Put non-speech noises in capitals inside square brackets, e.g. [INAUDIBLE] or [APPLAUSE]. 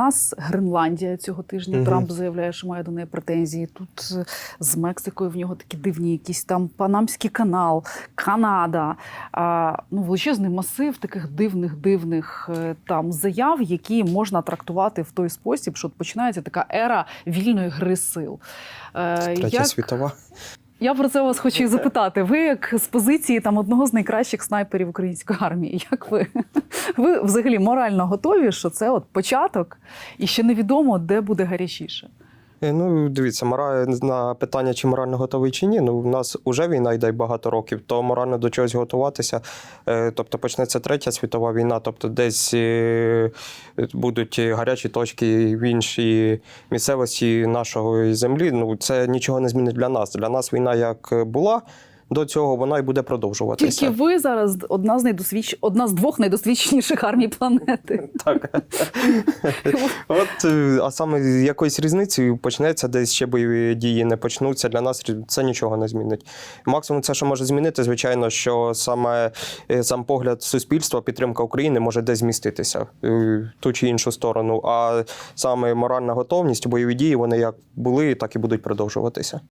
нас Гренландія цього тижня. Мгм. Трамп заявляє, що має до неї претензії. Тут е, з Мексикою в нього такі дивні, якісь там Панамський канал, Канада. А, ну, величезний масив таких дивних, дивних е, там заяв, які можна трактувати в той спосіб, що починається така ера вільної гри сил. Е, Третя світова. Я про це вас хочу і запитати. Ви, як з позиції там одного з найкращих снайперів української армії, [LAUGHS] як ви? Ви взагалі морально готові, що це от початок, і ще невідомо, де буде гарячіше? Е, Ну, дивіться, мора... на питання, чи морально готовий чи ні. Ну, в нас вже війна йде багато років, то морально до чогось готуватися. Е, Тобто почнеться третя світова війна, тобто десь е, будуть гарячі точки в іншій місцевості нашої землі. Ну, це нічого не змінить для нас. Для нас війна як була до цього, вона і буде продовжуватися. Тільки ви зараз одна з найдосвідч... одна з двох найдосвідченіших армій планети. [LAUGHS] Так. От, е, а саме з якоюсь різницею почнеться, десь ще бойові дії не почнуться. Для нас це нічого не змінить. Максимум, це, що може змінити, звичайно, що саме е, сам погляд суспільства, підтримка України може десь зміститися е, в ту чи іншу сторону. А саме моральна готовність, бойові дії, вони як були, так і будуть продовжуватися.